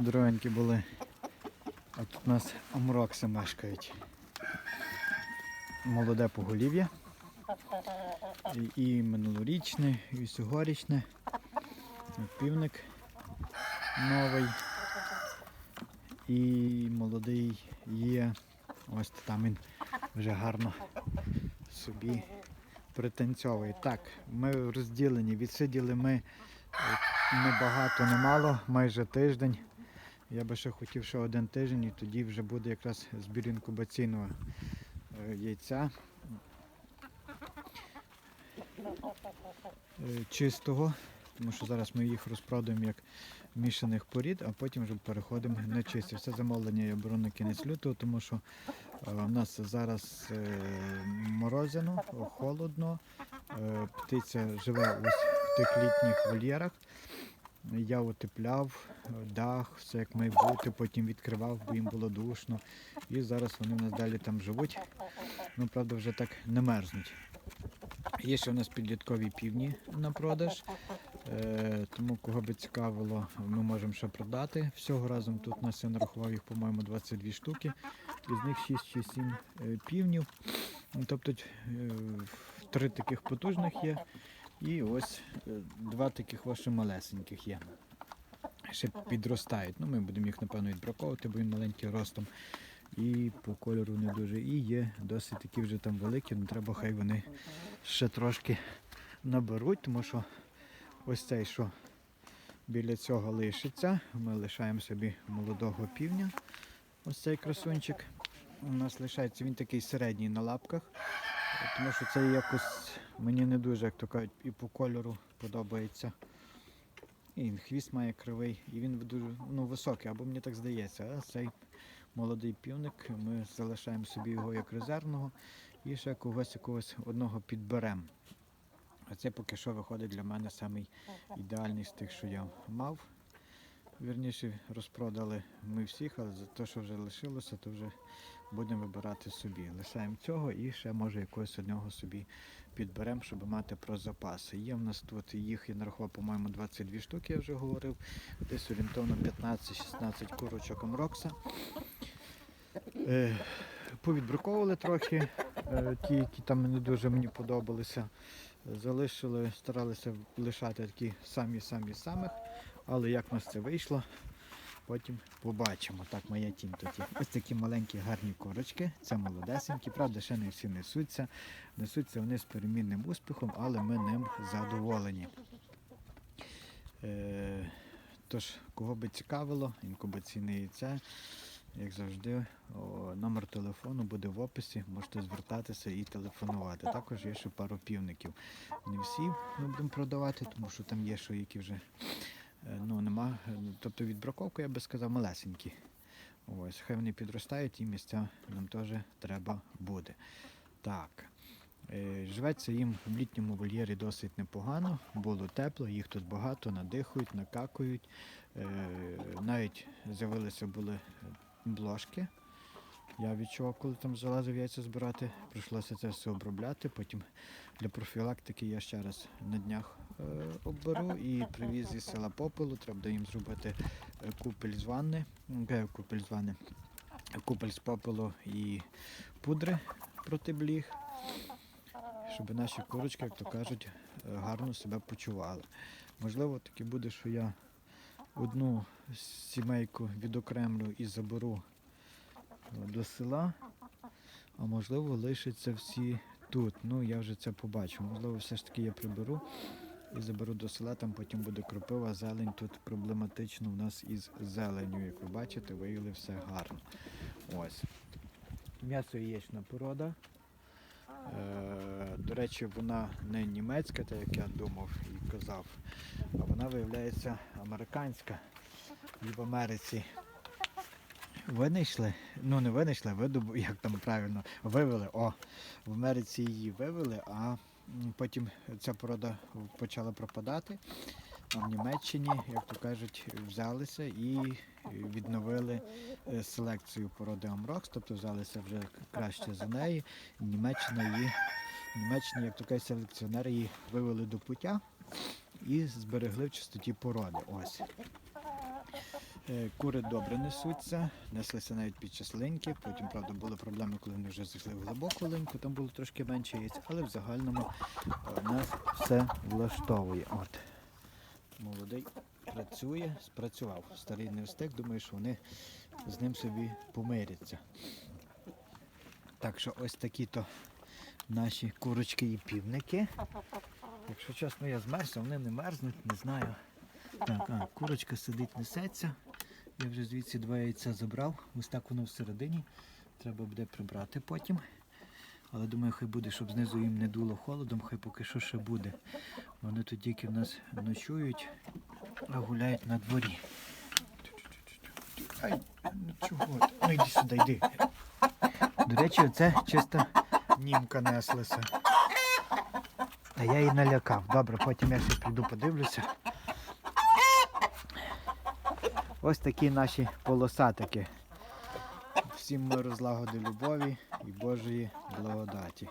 Здоровенькі були. А тут у нас амрокси мешкають. Молоде поголів'я. І, минулорічне, і цьогорічне. І Півник новий. І молодий є. Ось там він вже гарно собі пританцьовує. Так, ми розділені, відсиділи ми е, не багато, не мало, майже тиждень. Я би ще хотів ще один тиждень і тоді вже буде якраз збір інкубаційного е, яйця. Е, Чистого, тому що зараз ми їх розпродаємо як мішаних порід, а потім вже переходимо на чисті. Все замовлення я беру на кінець лютого, тому що е, у нас зараз морозяно, холодно, птиця живе ось в тих літніх вольєрах. Я утепляв дах, все як має бути, потім відкривав, бо їм було душно. І зараз вони в нас далі там живуть. Ну, правда, вже так не мерзнуть. Є ще у нас підліткові півні на продаж. Е, тому кого би цікавило, ми можемо ще продати. Всього разом тут нас я нарахував їх, по-моєму, 22 штуки. Із них 6 чи 7 е, півнів. Тобто е, три таких потужних є. І ось е, два таких ваші малесеньких є. Ще підростають. Ну, ми будемо їх, напевно, відбраковувати, бо він маленький ростом. І по кольору не дуже. І є досить такі вже там великі, але треба хай вони ще трошки наберуть, тому що ось цей, що біля цього лишиться, ми лишаємо собі молодого півня. Ось цей красунчик. У нас лишається він такий середній на лапках, тому що цей якось мені не дуже, як то кажуть, і по кольору подобається. І він хвіст має кривий, і він дуже ну, високий, або мені так здається. А цей молодий півник, ми залишаємо собі його як резервного і ще когось якогось одного підберемо. А це поки що виходить для мене самий ідеальний з тих, що я мав. Вірніше розпродали ми всіх, але за те, що вже лишилося, то вже будемо вибирати собі. Лишаємо цього і ще може якогось одного собі підберемо, щоб мати про запаси. Є в нас тут їх, я нарахував, по-моєму, 22 штуки, я вже говорив. Десь орієнтовно 15-16 курочок Амрокса. Е, повідбраковували трохи, е, ті, які там не дуже мені подобалися. Залишили, старалися лишати такі самі-самі самих, але як в нас це вийшло, потім побачимо. Так, моя тінь є. Ось такі маленькі гарні корочки, це молодесенькі, правда, ще не всі несуться. Несуться вони з перемінним успіхом, але ми ним задоволені. Е, тож, кого би цікавило, інкубаційне яйце, як завжди, о, номер телефону буде в описі, можете звертатися і телефонувати. Також є ще пару півників. Не всі ми будемо продавати, тому що там є, що які вже ну, нема. е, Тобто відбраковка, я би сказав, малесенькі. Ось, хай вони підростають і місця нам теж треба буде. Так. Е, Живеться їм в літньому вольєрі досить непогано, було тепло, їх тут багато, надихають, накакують. Е, Навіть з'явилися були бложки. Я відчував, коли там залазив яйця збирати, прийшлося це все обробляти. Потім для профілактики я ще раз на днях е, оберу і привіз із села попелу. Треба буде їм зробити е, купель з ванни, е, купель з ванни, купель з попелу і пудри проти бліг, щоб наші курочки, як то кажуть, е, гарно себе почували. Можливо, таки буде, що я одну сімейку відокремлю і заберу е, до села, а можливо лишаться всі тут. Ну, я вже це побачу. Можливо, все ж таки я приберу і заберу до села, там потім буде кропива, зелень. Тут проблематично в нас із зеленю. Як ви бачите, виявили все гарно. Ось. М'ясо яєчна порода. Е, до речі, вона не німецька, так як я думав і казав, а вона виявляється американська. І в Америці винайшли, ну не винайшли, видобу, як там правильно, вивели. О, в Америці її вивели, а потім ця порода почала пропадати. В Німеччині, як то кажуть, взялися і відновили е, селекцію породи Амрокс, тобто взялися вже краще за неї. Німеччина її, в Німеччині, як то кажуть, селекціонери її вивели до пуття і зберегли в чистоті породи. Ось. Е, Кури добре несуться, неслися навіть під час линьки. Потім, правда, були проблеми, коли вони вже зайшли в глибоку линьку, там було трошки менше яєць, але в загальному е, нас все влаштовує. От. Молодий працює, спрацював. Старий не встиг, думаю, що вони з ним собі помиряться. Так що ось такі то наші курочки і півники. Якщо чесно, я змерз, вони не мерзнуть, не знаю. Так, а, курочка сидить, несеться. Я вже звідси два яйця забрав. Ось так воно всередині. Треба буде прибрати потім. Але думаю, хай буде, щоб знизу їм не дуло холодом, хай поки що ще буде. Вони тут тільки в нас ночують, а гуляють на дворі. Ай, ну чого? Ну йди сюди, йди. До речі, це чисто німка неслася. А я її налякав. Добре, потім я ще піду подивлюся. Ось такі наші полосатики. Всім миру, злагоди, любові і Божої благодаті.